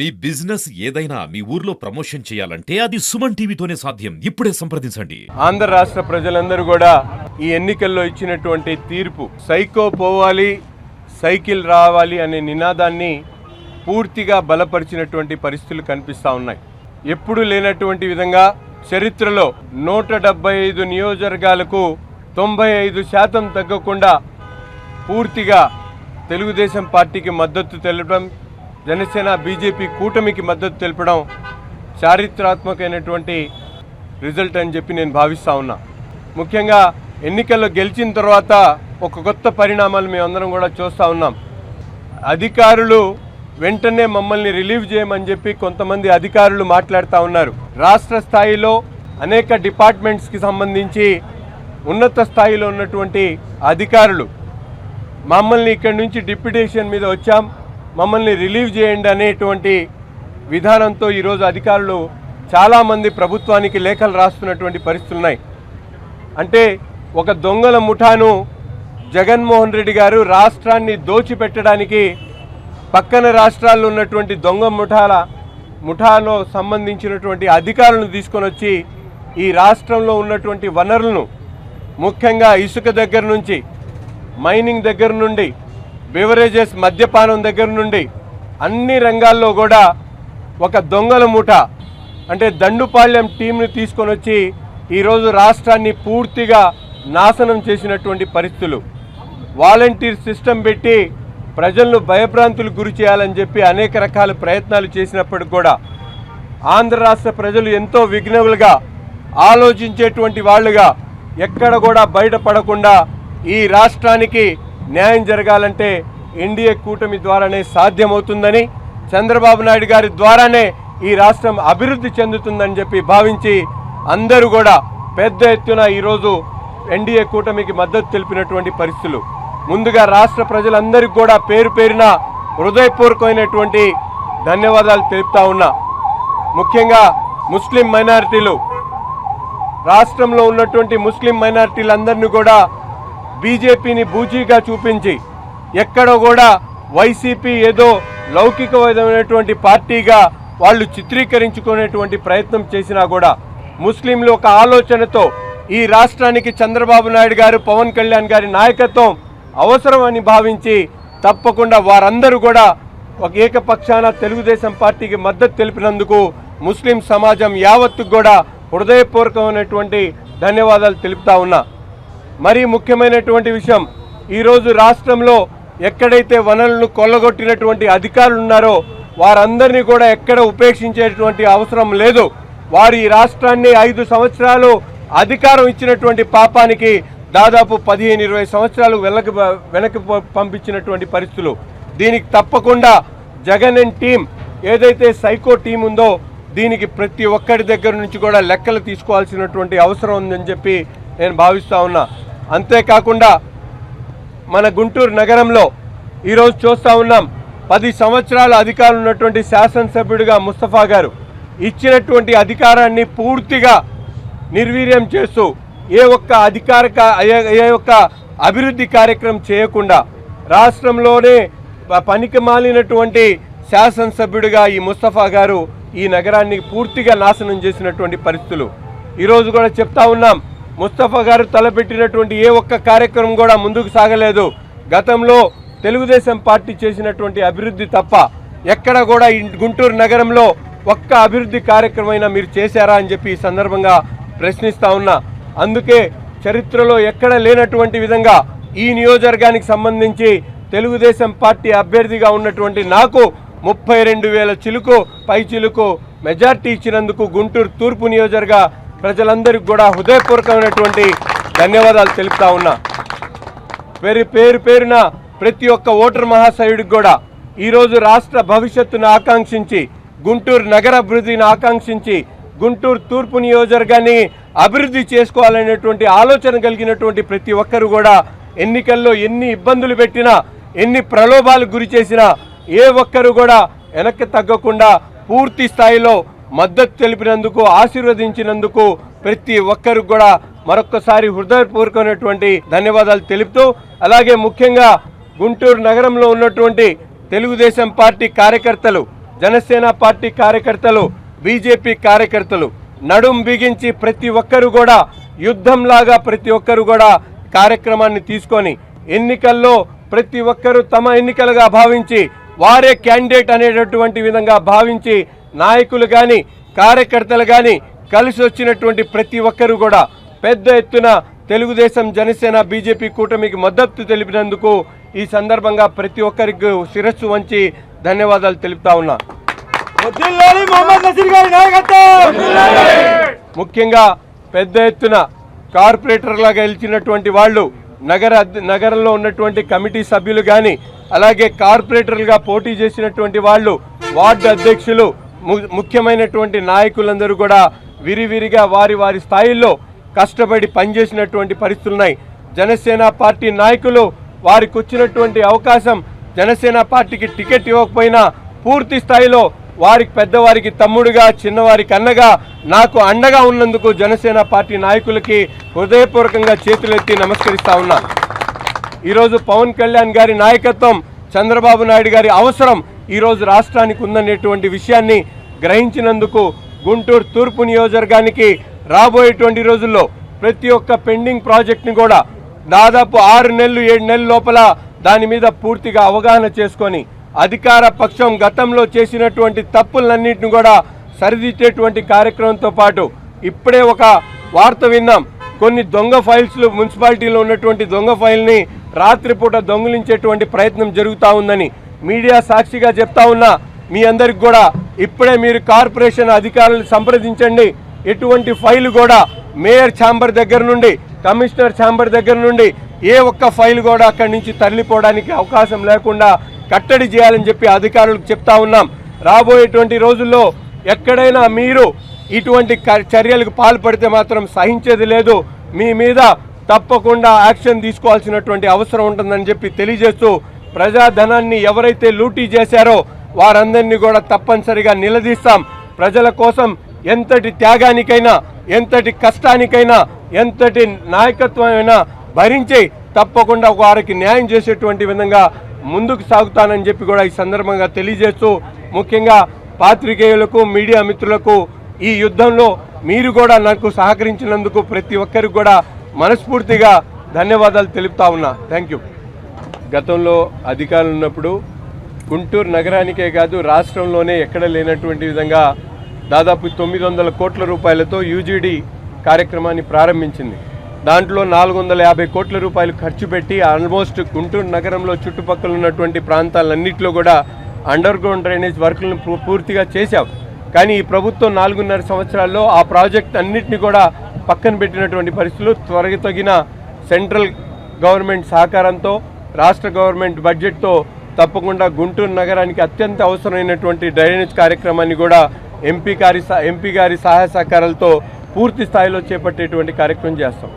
మీ business ఏదైనా మీ ఊర్లో promotion చేయాలంటే అది సుమన్ టీవీతోనే సాధ్యం. ఇప్పుడే సంప్రదించండి. ఆంధ్ర రాష్ట్ర ప్రజలందరూ కూడా ఈ ఎన్నికల్లో ఇచ్చినటువంటి తీర్పు సైకో పోవాలి సైకిల్ రావాలి అనే నినాదాన్ని పూర్తిగా బలపరిచినటువంటి పరిస్థితులు కనిపిస్తూ ఉన్నాయి. ఎప్పుడు లేనటువంటి విధంగా చరిత్రలో నూట డెబ్బై ఐదు నియోజకవర్గాలకు తొంభై ఐదు శాతం తగ్గకుండా పూర్తిగా తెలుగుదేశం పార్టీకి మద్దతు తెలపడం జనసేన బీజేపీ కూటమికి మద్దతు తెలపడం చారిత్రాత్మకమైనటువంటి రిజల్ట్ అని చెప్పి నేను భావిస్తా ఉన్నా. ముఖ్యంగా ఎన్నికల్లో గెలిచిన తర్వాత ఒక కొత్త పరిణామాలు మేమందరం కూడా చూస్తూ ఉన్నాం. అధికారులు వెంటనే మమ్మల్ని రిలీవ్ చేయమని చెప్పి కొంతమంది అధికారులు మాట్లాడుతూ ఉన్నారు. రాష్ట్ర స్థాయిలో అనేక డిపార్ట్మెంట్స్కి సంబంధించి ఉన్నత స్థాయిలో ఉన్నటువంటి అధికారులు మమ్మల్ని ఇక్కడి నుంచి డిప్యుటేషన్ మీద వచ్చాం. మమ్మల్ని రిలీవ్ చేయండి అనేటువంటి విధానంతో ఈరోజు అధికారులు చాలామంది ప్రభుత్వానికి లేఖలు రాస్తున్నటువంటి పరిస్థితులు ఉన్నాయి. అంటే ఒక దొంగల ముఠాను జగన్మోహన్ రెడ్డి గారు రాష్ట్రాన్ని దోచిపెట్టడానికి పక్కన రాష్ట్రాల్లో ఉన్నటువంటి దొంగ ముఠాల ముఠాలో సంబంధించినటువంటి అధికారులను తీసుకొని వచ్చి ఈ రాష్ట్రంలో ఉన్నటువంటి వనరులను ముఖ్యంగా ఇసుక దగ్గర నుంచి మైనింగ్ దగ్గర నుండి బెవరేజెస్ మద్యపానం దగ్గర నుండి అన్ని రంగాల్లో కూడా ఒక దొంగల ముఠ అంటే దండుపాళ్యం టీంని తీసుకొని వచ్చి ఈరోజు రాష్ట్రాన్ని పూర్తిగా నాశనం చేసినటువంటి పరిస్థితులు. వాలంటీర్ సిస్టమ్ పెట్టి ప్రజలను భయభ్రాంతులు గురి చేయాలని చెప్పి అనేక రకాల ప్రయత్నాలు చేసినప్పటికి కూడా ఆంధ్ర రాష్ట్ర ప్రజలు ఎంతో విఘ్నవులుగా ఆలోచించేటువంటి వాళ్ళుగా ఎక్కడ కూడా బయటపడకుండా ఈ రాష్ట్రానికి న్యాయం జరగాలంటే ఎన్డీఏ కూటమి ద్వారానే సాధ్యమవుతుందని చంద్రబాబు నాయుడు గారి ద్వారానే ఈ రాష్ట్రం అభివృద్ధి చెందుతుందని చెప్పి భావించి అందరూ కూడా పెద్ద ఎత్తున ఈరోజు ఎన్డీఏ కూటమికి మద్దతు తెలిపినటువంటి పరిస్థితులు. ముందుగా రాష్ట్ర ప్రజలందరికీ కూడా పేరు పేరిన హృదయపూర్వకమైనటువంటి ధన్యవాదాలు తెలుపుతా ఉన్నా. ముఖ్యంగా ముస్లిం మైనారిటీలు. రాష్ట్రంలో ఉన్నటువంటి ముస్లిం మైనారిటీలందరినీ కూడా బీజేపీని బూజీగా చూపించి ఎక్కడ కూడా వైసీపీ ఏదో లౌకికమైనటువంటి పార్టీగా వాళ్ళు చిత్రీకరించుకునేటువంటి ప్రయత్నం చేసినా కూడా ముస్లింలు ఒక ఆలోచనతో ఈ రాష్ట్రానికి చంద్రబాబు నాయుడు గారు పవన్ కళ్యాణ్ గారి నాయకత్వం అవసరమని భావించి తప్పకుండా వారందరూ కూడా ఒక ఏకపక్షాన తెలుగుదేశం పార్టీకి మద్దతు తెలిపినందుకు ముస్లిం సమాజం యావత్తు కూడా హృదయపూర్వకమైనటువంటి ధన్యవాదాలు తెలుపుతా ఉన్నా. మరీ ముఖ్యమైనటువంటి విషయం ఈరోజు రాష్ట్రంలో ఎక్కడైతే వనరులను కొల్లగొట్టినటువంటి అధికారులు ఉన్నారో వారందరినీ కూడా ఎక్కడ ఉపేక్షించేటువంటి అవసరం లేదు. వారు ఈ రాష్ట్రాన్ని ఐదు సంవత్సరాలు అధికారం ఇచ్చినటువంటి పాపానికి దాదాపు పదిహేను ఇరవై సంవత్సరాలు వెనక వెనక్కి ప- పంపించినటువంటి పరిస్థితులు. దీనికి తప్పకుండా జగన్ అండ్ టీం ఏదైతే సైకో టీం ఉందో దీనికి ప్రతి ఒక్కరి దగ్గర నుంచి కూడా లెక్కలు తీసుకోవాల్సినటువంటి అవసరం ఉందని చెప్పి నేను భావిస్తా ఉన్నా. అంతేకాకుండా మన గుంటూరు నగరంలో ఈరోజు చూస్తూ ఉన్నాం పది సంవత్సరాల అధికారం ఉన్నటువంటి శాసనసభ్యుడిగా ముస్తఫా గారు ఇచ్చినటువంటి అధికారాన్ని పూర్తిగా నిర్వీర్యం చేస్తూ ఏ ఒక్క అధికారిక ఏ- ఒక్క అభివృద్ధి కార్యక్రమం చేయకుండా రాష్ట్రంలోనే ప- పనికి మాలినటువంటి శాసనసభ్యుడిగా ఈ ముస్తఫా గారు ఈ నగరాన్ని పూర్తిగా నాశనం చేసినటువంటి పరిస్థితులు. ఈరోజు కూడా చెప్తా ఉన్నాం ముస్తఫా గారు తలపెట్టినటువంటి ఏ ఒక్క కార్యక్రమం కూడా ముందుకు సాగలేదు. గతంలో తెలుగుదేశం పార్టీ చేసినటువంటి అభివృద్ధి తప్ప ఎక్కడ కూడా గుంటూరు నగరంలో ఒక్క అభివృద్ధి కార్యక్రమైనా మీరు చేశారా అని చెప్పి ఈ సందర్భంగా ప్రశ్నిస్తా ఉన్నా. అందుకే చరిత్రలో ఎక్కడ లేనటువంటి విధంగా ఈ నియోజకవర్గానికి సంబంధించి తెలుగుదేశం పార్టీ అభ్యర్థిగా ఉన్నటువంటి నాకు ముప్పై రెండు వేల చిలుకు పై చిలుకు మెజార్టీ ఇచ్చినందుకు గుంటూరు తూర్పు నియోజకవర్గ ప్రజలందరికీ కూడా హృదయపూర్వకమైనటువంటి ధన్యవాదాలు తెలుపుతా ఉన్నా. పేరు పేరు పేరున ప్రతి ఒక్క ఓటర్ మహాశయుడికి కూడా ఈరోజు రాష్ట్ర భవిష్యత్తును ఆకాంక్షించి గుంటూరు నగర అభివృద్ధిని ఆకాంక్షించి గుంటూరు తూర్పు నియోజకవర్గాన్ని అభివృద్ధి చేసుకోవాలనేటువంటి ఆలోచన కలిగినటువంటి ప్రతి ఒక్కరు కూడా ఎన్నికల్లో ఎన్ని ఇబ్బందులు పెట్టినా ఎన్ని ప్రలోభాలు గురి చేసినా ఏ ఒక్కరు కూడా వెనక్కి తగ్గకుండా పూర్తి స్థాయిలో మద్దతు తెలిపినందుకు ఆశీర్వదించినందుకు ప్రతి ఒక్కరు కూడా మరొక్కసారి హృదయపూర్వకమైనటువంటి ధన్యవాదాలు తెలుపుతూ అలాగే ముఖ్యంగా గుంటూరు నగరంలో ఉన్నటువంటి తెలుగుదేశం పార్టీ కార్యకర్తలు జనసేన పార్టీ కార్యకర్తలు బీజేపీ కార్యకర్తలు నడుం బిగించి ప్రతి ఒక్కరు కూడా యుద్ధంలాగా ప్రతి ఒక్కరు కూడా కార్యక్రమాన్ని తీసుకొని ఎన్నికల్లో ప్రతి ఒక్కరూ తమ ఎన్నికలుగా భావించి వారే క్యాండిడేట్ అనేటటువంటి విధంగా భావించి నాయకులు కానీ కార్యకర్తలు కానీ కలిసి వచ్చినటువంటి ప్రతి ఒక్కరు కూడా పెద్ద ఎత్తున తెలుగుదేశం జనసేన బీజేపీ కూటమికి మద్దతు తెలిపినందుకు ఈ సందర్భంగా ప్రతి ఒక్కరికి శిరస్సు వంచి ధన్యవాదాలు తెలుపుతా ఉన్నా. ముఖ్యంగా పెద్ద ఎత్తున కార్పొరేటర్లా గెలిచినటువంటి వాళ్ళు నగర నగరంలో ఉన్నటువంటి కమిటీ సభ్యులు కానీ అలాగే కార్పొరేటర్లుగా పోటీ చేసినటువంటి వాళ్ళు వార్డు అధ్యక్షులు ముఖ్యమైనటువంటి నాయకులందరూ కూడా విరివిరిగా వారి వారి స్థాయిల్లో కష్టపడి పనిచేసినటువంటి పరిస్థితులున్నాయి జనసేన పార్టీ నాయకులు వారికి వచ్చినటువంటి అవకాశం జనసేన పార్టీకి టికెట్ ఇవ్వకపోయినా పూర్తి స్థాయిలో వారికి పెద్దవారికి తమ్ముడుగా చిన్నవారికి అన్నగా నాకు అండగా ఉన్నందుకు జనసేన పార్టీ నాయకులకి హృదయపూర్వకంగా చేతులెత్తి నమస్కరిస్తా ఉన్నాను ఈరోజు పవన్ కళ్యాణ్ గారి నాయకత్వం చంద్రబాబు నాయుడు గారి అవసరం ఈరోజు రాష్ట్రానికి ఉందనేటువంటి విషయాన్ని గ్రహించినందుకు గుంటూరు తూర్పు నియోజకవర్గానికి రాబోయేటువంటి రోజుల్లో ప్రతి ఒక్క పెండింగ్ ప్రాజెక్ట్ని కూడా దాదాపు ఆరు నెలలు ఏడు నెలల లోపల దాని మీద పూర్తిగా అవగాహన చేసుకొని అధికార పక్షం గతంలో చేసినటువంటి తప్పులన్నింటిని కూడా సరిదిద్దేటువంటి కార్యక్రమంతో పాటు ఇప్పుడే ఒక వార్త విన్నాం. కొన్ని దొంగ ఫైల్స్లు మున్సిపాలిటీలో ఉన్నటువంటి దొంగ ఫైల్ని రాత్రిపూట దొంగిలించేటువంటి ప్రయత్నం జరుగుతూ ఉందని మీడియా సాక్షిగా చెప్తా ఉన్నా మీ అందరికి కూడా ఇప్పుడే మీరు కార్పొరేషన్ అధికారులను సంప్రదించండి. ఎటువంటి ఫైల్ కూడా మేయర్ ఛాంబర్ దగ్గర నుండి కమిషనర్ ఛాంబర్ దగ్గర నుండి ఏ ఒక్క ఫైల్ కూడా అక్కడి నుంచి తరలిపోవడానికి అవకాశం లేకుండా కట్టడి చేయాలని చెప్పి అధికారులకు చెప్తా ఉన్నాం. రాబోయేటువంటి రోజుల్లో ఎక్కడైనా మీరు ఇటువంటి క- చర్యలకు పాల్పడితే మాత్రం సహించేది లేదు. మీ మీద తప్పకుండా యాక్షన్ తీసుకోవాల్సినటువంటి అవసరం ఉంటుందని చెప్పి తెలియజేస్తూ ప్రజాధనాన్ని ఎవరైతే లూటీ చేశారో వారందరినీ కూడా తప్పనిసరిగా నిలదీస్తాం. ప్రజల కోసం ఎంతటి త్యాగానికైనా ఎంతటి కష్టానికైనా ఎంతటి నాయకత్వమైనా భరించి తప్పకుండా వారికి న్యాయం చేసేటువంటి విధంగా ముందుకు సాగుతానని చెప్పి కూడా ఈ సందర్భంగా తెలియజేస్తూ ముఖ్యంగా పాత్రికేయులకు మీడియా మిత్రులకు ఈ యుద్ధంలో మీరు కూడా నాకు సహకరించినందుకు ప్రతి ఒక్కరికి కూడా మనస్ఫూర్తిగా ధన్యవాదాలు తెలుపుతా ఉన్నా. థ్యాంక్ యూ గతంలో అధికారులు ఉన్నప్పుడు గుంటూరు నగరానికే కాదు రాష్ట్రంలోనే ఎక్కడ లేనటువంటి విధంగా దాదాపు తొమ్మిది వందల కోట్ల రూపాయలతో యూజీడీ కార్యక్రమాన్ని ప్రారంభించింది. దాంట్లో నాలుగు వందల యాభై కోట్ల రూపాయలు ఖర్చు పెట్టి ఆల్మోస్ట్ గుంటూరు నగరంలో చుట్టుపక్కల ఉన్నటువంటి ప్రాంతాలన్నింటిలో కూడా అండర్ గ్రౌండ్ డ్రైనేజ్ వర్కులను పూ- పూర్తిగా చేశాం. కానీ ఈ ప్రభుత్వం నాలుగున్నర సంవత్సరాల్లో ఆ ప్రాజెక్ట్ అన్నింటినీ కూడా పక్కన పెట్టినటువంటి పరిస్థితులు త్వరగా తగిన సెంట్రల్ గవర్నమెంట్ సహకారంతో రాష్ట్ర గవర్నమెంట్ బడ్జెట్తో తప్పకుండా గుంటూరు నగరానికి అత్యంత అవసరమైనటువంటి డ్రైనేజ్ కార్యక్రమాన్ని కూడా ఎంపీ గారి సహ- ఎంపీ గారి సహాయ సహకారాలతో పూర్తి స్థాయిలో చేపట్టేటువంటి కార్యక్రమం చేస్తాం.